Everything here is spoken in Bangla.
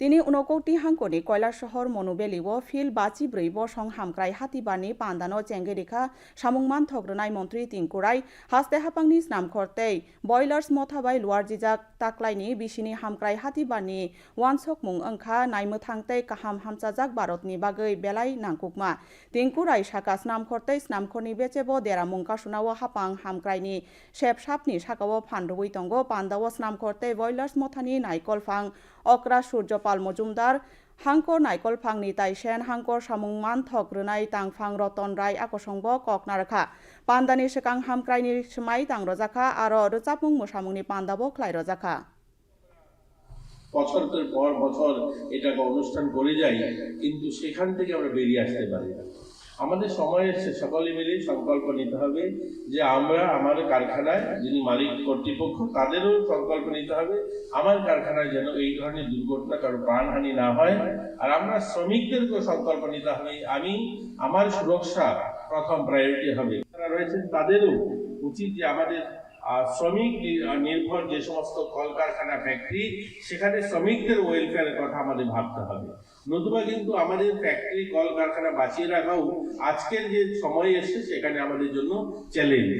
তিনি উনকৌটি হাঙ্কনি, কয়লা শহর মনুবেলিও ফিল বাচি ব্रै বসং হামক্রাই হাতিবানি পান্দানো চেঙ্গেরিখা সামুংমান থগ্রনাই মন্ত্রী তিংকুরাই হাস্তে হাপাংনি স্নামখরতেই বয়লার্স মথাবাই লুয়ার জিজাক তাকলাইনি বিসিনি হামক্রাই হাতিবানি ওয়ানসক মুং ওংখা নাইমো থাংতেই কাহাম হামচাজাক ভারতনি বাগৈ, বেলাই নাংকুকমা তিংকুরাই সাকা স্নামখরতেই স্নামখরনি বেচেবো দেরা মুংকা সুনাও হাপাং হামক্রাইনি শেপ সাপনি সাকাও ফান্ডবই তঙ্গ পান্দাও স্নামখরতেই বয়লার্স মথানি নাইকল ফাং অকরা সূর্যপাল মজুমদার, হাংকর নাইকল ফাংনি তাইসেন, হাংকর সামুংমান তাং ফাং রতন রায় আকসংব কক নারখা। পান্দানি সেকাং হামক্রাইনি সমাই তাং রজাখা, আর রজাপুং মোসামুংনি পান্দাবো খ্লাই রজাখা। বছরের পর বছর এটাকে অনুষ্ঠান করে যাই, কিন্তু সেখান থেকে আমরা বেরিয়ে আসতে পারি না। আমাদের সময় এসে সকলে মিলে সংকল্প নিতে হবে যে আমরা আমার কারখানায় যিনি মালিক কর্তৃপক্ষ, তাদেরও সংকল্প নিতে হবে, আমার কারখানায় যেন এই ধরনের দুর্ঘটনা কারও প্রাণহানি না হয়। আর আমরা শ্রমিকদেরকেও সংকল্প নিতে হবে, আমি, আমার সুরক্ষা প্রথম প্রায়োরিটি হবে। তারা রয়েছেন তাদেরও উচিত যে আমাদের শ্রমিক নির্ভর যে সমস্ত কলকারখানা ফ্যাক্টরি সেখানে শ্রমিকদের ওয়েলফেয়ারের কথা আমাদের ভাবতে হবে। নতুবা কিন্তু আমাদের ফ্যাক্টরি কলকারখানা বাঁচিয়ে রাখাও আজকের যে সময় এসছে, সেখানে আমাদের জন্য চ্যালেঞ্জ